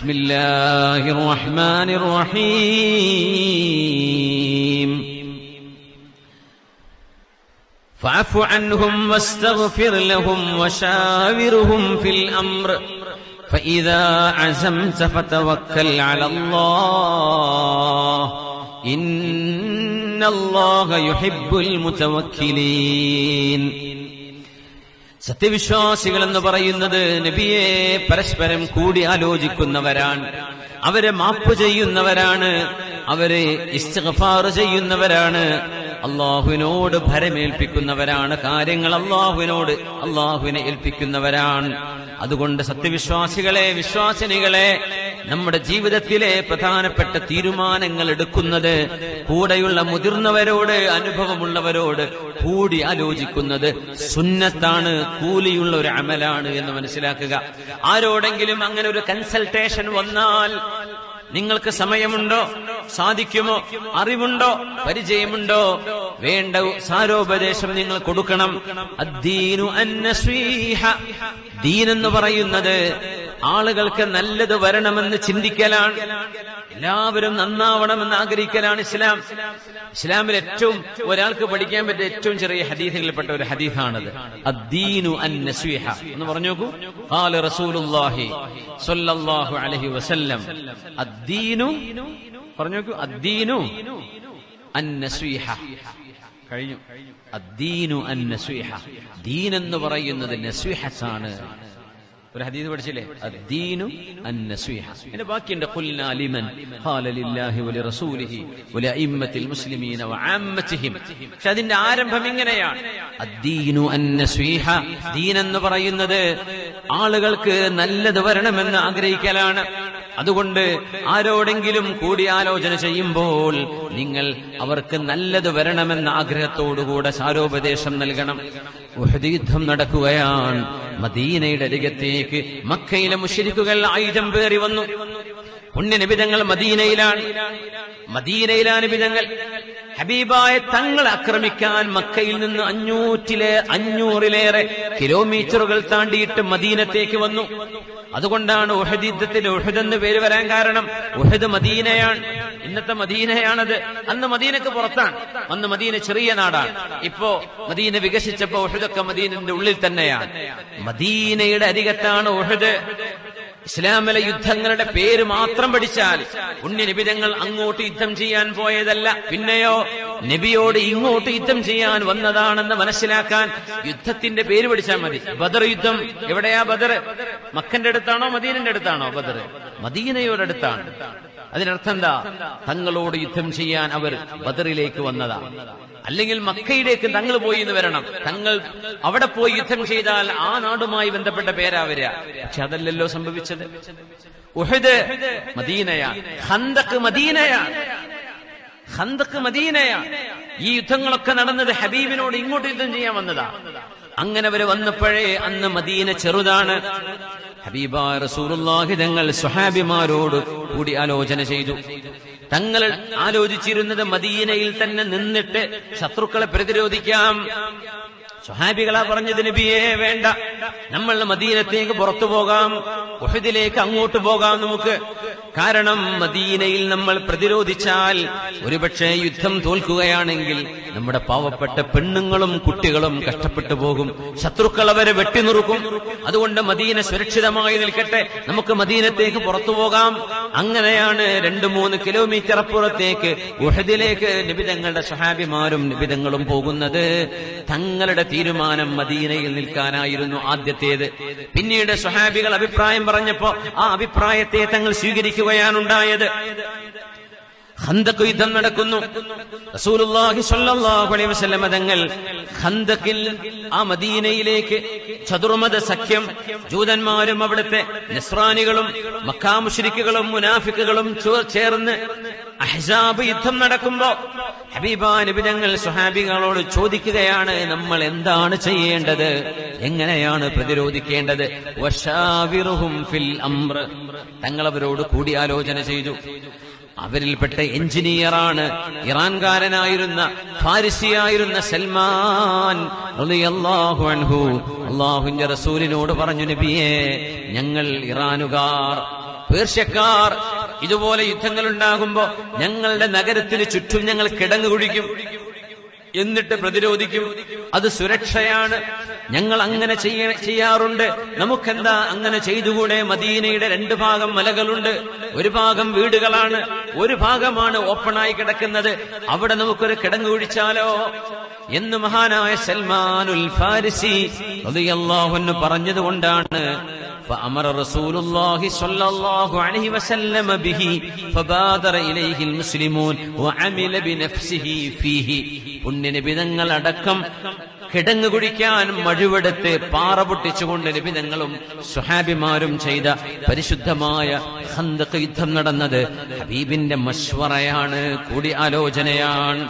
بسم الله الرحمن الرحيم. فاعف عنهم واستغفر لهم وشاورهم في الأمر. فإذا عزمت فتوكل على الله. إن الله يحب المتوكلين. സത്യവിശ്വാസികൾ എന്ന് പറയുന്നത് നബിയെ പരസ്പരം കൂടി ആലോചിക്കുന്നവരാണ്. അവരെ മാപ്പ് ചെയ്യുന്നവരാണ്. അവരെ ഇസ്തിഗ്ഫാർ ചെയ്യുന്നവരാണ്. അള്ളാഹുവിനോട് ഭരമേൽപ്പിക്കുന്നവരാണ്. കാര്യങ്ങൾ അള്ളാഹുവിനോട് അള്ളാഹുവിനെ ഏൽപ്പിക്കുന്നവരാണ്. അതുകൊണ്ട് സത്യവിശ്വാസികളെ വിശ്വാസിനികളെ നമ്മുടെ ജീവിതത്തിലെ പ്രധാനപ്പെട്ട തീരുമാനങ്ങൾ എടുക്കുന്നത് കൂടെയുള്ള മുതിർന്നവരോട് അനുഭവമുള്ളവരോട് കൂടി ആലോചിക്കുന്നത് സുന്നത്താണ് കൂലിയുള്ള ഒരു അമലാണ് എന്ന് മനസ്സിലാക്കുക. ആരോടെങ്കിലും അങ്ങനെ ഒരു കൺസൾട്ടേഷൻ വന്നാൽ നിങ്ങൾക്ക് സമയമുണ്ടോ? സാധിക്കുമോ? അറിവുണ്ടോ? പരിചയമുണ്ടോ? വേണ്ട സാരോപദേശം നിങ്ങൾ കൊടുക്കണം. അദ്ദീനു ദീൻ എന്ന് പറയുന്നത് ആളുകൾക്ക് നല്ലത് വരണമെന്ന് ചിന്തിക്കലാണ്. എല്ലാവരും നന്നാവണമെന്ന് ആഗ്രഹിക്കലാണ് ഇസ്ലാം. ഇസ്ലാമിൽ ഏറ്റവും ഒരാൾക്ക് പഠിക്കാൻ പറ്റിയ ഏറ്റവും ചെറിയ ഹദീസുകളിൽപ്പെട്ട ഒരു ഹദീസാണത്. അദ്ദീനു അന്നസ്വീഹ എന്ന് പറഞ്ഞു നോക്കൂ. ഖാല റസൂലുള്ളാഹി സ്വല്ലല്ലാഹു അലൈഹി വസല്ലം. അദ്ദീനു പറഞ്ഞു നോക്കൂ. അദ്ദീനു അന്നസ്വീഹ കഴിഞ്ഞു. അദ്ദീനു അന്നസ്വീഹ ദീൻ എന്ന് പറയുന്നത് നസ്വീഹത്താണ്. ഒരു ഹദീസ് പഠിച്ചില്ലേ? അദ്ദീനു അന്നസ്വീഹ. പിന്നെ ബാക്കിയുണ്ട് ഖുൽനാ ലിമൻ ഖാല ലില്ലാഹി വലി റസൂലിഹി വലി അഇമ്മത്തിൽ മുസ്ലിമീന വഅമ്മത്തിഹിം പക്ഷെ അതിന്റെ ആരംഭം ഇങ്ങനെയാണ്. അദ്ദീനു അന്നസ്വീഹ. ദീൻ എന്ന് പറയുന്നത് ആളുകൾക്ക് നല്ലത് വരണമെന്ന് ആഗ്രഹിക്കലാണ്. അതുകൊണ്ട് ആരോടെങ്കിലും കൂടിയാലോചന ചെയ്യുമ്പോൾ നിങ്ങൾ അവർക്ക് നല്ലത് വരണമെന്ന ആഗ്രഹത്തോടുകൂടെ സാരോപദേശം നൽകണം. യുദ്ധം നടക്കുകയാണ്. മദീനയുടെ അരികത്തേക്ക് മക്കയിലെ മുഷരിക്കുകൾ ആയുധം പേറി വന്നു. പുണ്യനിബിതങ്ങൾ മദീനയിലാണ്. മദീനയിലാണ് നിബിതങ്ങൾ. ഹബീബായ തങ്ങൾ ആക്രമിക്കാൻ മക്കയിൽ നിന്ന് അഞ്ഞൂറ്റിലെ അഞ്ഞൂറിലേറെ കിലോമീറ്ററുകൾ താണ്ടിയിട്ട് മദീനത്തേക്ക് വന്നു. അതുകൊണ്ടാണ് ഉഹദ് യുദ്ധത്തിൽ ഉഹദ് എന്ന് പേര് വരാൻ കാരണം ഉഹദ് മദീനയാണ്. ഇന്നത്തെ മദീനയാണത്. അന്ന് മദീനക്ക് പുറത്താണ്. അന്ന് മദീന ചെറിയ നാടാണ്. ഇപ്പോ മദീന വികസിച്ചപ്പോ ഉഹദൊക്കെ മദീനന്റെ ഉള്ളിൽ തന്നെയാണ്. മദീനയുടെ അരികത്താണ് ഉഹദ്. ഇസ്ലാമിലെ യുദ്ധങ്ങളുടെ പേര് മാത്രം പഠിച്ചാൽ പുണ്യനിബിതങ്ങൾ അങ്ങോട്ട് യുദ്ധം ചെയ്യാൻ പോയതല്ല. പിന്നെയോ നബിയോട് ഇങ്ങോട്ട് യുദ്ധം ചെയ്യാൻ വന്നതാണെന്ന് മനസ്സിലാക്കാൻ യുദ്ധത്തിന്റെ പേര് പഠിച്ചാൽ മതി. ബദർ യുദ്ധം എവിടെയാ ബദർ? മക്കന്റെ അടുത്താണോ മദീനന്റെ അടുത്താണോ ബദർ? മദീനയോടടുത്താണ് അതിനർത്ഥം എന്താ? തങ്ങളോട് യുദ്ധം ചെയ്യാൻ അവർ ബദറിലേക്ക് വന്നതാ. അല്ലെങ്കിൽ മക്കയിലേക്ക് തങ്ങൾ പോയി എന്ന് വരണം. തങ്ങൾ അവിടെ പോയി യുദ്ധം ചെയ്താൽ ആ നാടുമായി ബന്ധപ്പെട്ട പേരാ വരിക. പക്ഷെ അതല്ലല്ലോ സംഭവിച്ചത്. ഉഹദ് മദീനയാണ്. ഹന്തക്ക് മദീനയാണ്. ഹന്തക്ക് മദീനയാണ്. ഈ യുദ്ധങ്ങളൊക്കെ നടന്നത് ഹബീബിനോട് ഇങ്ങോട്ട് യുദ്ധം ചെയ്യാൻ വന്നതാ. അങ്ങനെ അവർ വന്നപ്പോഴേ അന്ന് മദീന ചെറുതാണ്. ഹബീബ റസൂലുള്ളാഹി തങ്ങൾ സ്വഹാബിമാരോട് കൂടി ആലോചന ചെയ്തു. തങ്ങൾ ആലോചിച്ചിരുന്നത് മദീനയിൽ തന്നെ നിന്നിട്ട് ശത്രുക്കളെ പ്രതിരോധിക്കാം. സ്വഹാബികളാ പറഞ്ഞത് നബിയേ വേണ്ട. നമ്മൾ മദീനത്തേക്ക് പുറത്തു പോകാം. ഉഹദിലേക്ക് അങ്ങോട്ട് പോകാം നമുക്ക്. കാരണം മദീനയിൽ നമ്മൾ പ്രതിരോധിച്ചാൽ ഒരുപക്ഷെ യുദ്ധം തോൽക്കുകയാണെങ്കിൽ നമ്മുടെ പാവപ്പെട്ട പെണ്ണുങ്ങളും കുട്ടികളും കഷ്ടപ്പെട്ടു പോകും. ശത്രുക്കൾ അവരെ വെട്ടിനുറുക്കും. അതുകൊണ്ട് മദീന സുരക്ഷിതമായി നിൽക്കട്ടെ. നമുക്ക് മദീനത്തേക്ക് പുറത്തു പോകാം. അങ്ങനെയാണ് രണ്ടു മൂന്ന് കിലോമീറ്റർ അപ്പുറത്തേക്ക് ഉഹദിലേക്ക് നിബിതങ്ങളുടെ സ്വഹാബിമാരും നിബിതങ്ങളും പോകുന്നത്. തങ്ങളുടെ തീരുമാനം മദീനയിൽ നിൽക്കാനായിരുന്നു ആദ്യത്തേത്. പിന്നീട് സുഹാബികൾ അഭിപ്രായം പറഞ്ഞപ്പോ ആ അഭിപ്രായത്തെ തങ്ങൾ സ്വീകരിക്കുകയാണുണ്ടായത് ഉണ്ടായത്. യുദ്ധം നടക്കുന്നു. റസൂലുള്ളാഹി സ്വല്ലല്ലാഹു അലൈഹി വസല്ലം തങ്ങൾ ആ മദീനയിലേക്ക് ചതുർമത സഖ്യം ജൂതന്മാരും അവിടുത്തെ നസ്രാനികളും മക്കാമുഷിരിക്കുകളും മുനാഫിക്കുകളും ചേർന്ന് അഹ്സാബ് യുദ്ധം നടക്കുമ്പോ ഹബീബാനുബിതങ്ങൾ നബി തങ്ങൾ സുഹാബികളോട് ചോദിക്കുകയാണ് നമ്മൾ എന്താണ് ചെയ്യേണ്ടത്? എങ്ങനെയാണ് പ്രതിരോധിക്കേണ്ടത്? ഫിൽ അംർ. തങ്ങൾ അവരോട് കൂടിയാലോചന ചെയ്തു. അവരിൽപ്പെട്ട എഞ്ചിനീയറാണ് ഇറാൻകാരനായിരുന്ന ഫാരിസിയായിരുന്ന സൽമാൻ അൻഹു. റസൂലിനോട് പറഞ്ഞു നബിയെ ഞങ്ങൾ ഇറാനുകാർ പേർഷ്യക്കാർ ഇതുപോലെ യുദ്ധങ്ങൾ ഉണ്ടാകുമ്പോ ഞങ്ങളുടെ നഗരത്തിന് ചുറ്റും ഞങ്ങൾ കിടങ്ങ് കുഴിക്കും എന്നിട്ട് പ്രതിരോധിക്കും. അത് സുരക്ഷയാണ്. ഞങ്ങൾ അങ്ങനെ ചെയ്യാറുണ്ട്. നമുക്കെന്താ അങ്ങനെ ചെയ്തുകൂടെ? മദീനയുടെ രണ്ട് ഭാഗം മലകളുണ്ട്. ഒരു ഭാഗം വീടുകളാണ്. ഒരു ഭാഗമാണ് ഓപ്പണായി കിടക്കുന്നത്. അവിടെ നമുക്കൊരു കിടങ്ങ് കുഴിച്ചാലോ എന്ന് മഹാനായ സൽമാനുൽ ഫാരിസി റളിയല്ലാഹു അൻഹു പറഞ്ഞതുകൊണ്ടാണ് فأمر رسول الله صلى الله عليه وسلم به فبادر إليه المسلمون وعمل بنفسه فيه പുണ്യനിബിതങ്ങൾ അടക്കം കിടങ്ങ് കുടിക്കാൻ മഴുവെടുത്ത് പാറ പൊട്ടിച്ചുകൊണ്ട് നിബിതങ്ങളും സുഹാബിമാരും ചെയ്ത പരിശുദ്ധമായ ഹന്തക്ക് യുദ്ധം നടന്നത് ഹബീബിന്റെ മശ്വറയാണ് കൂടി ആലോചനയാണ്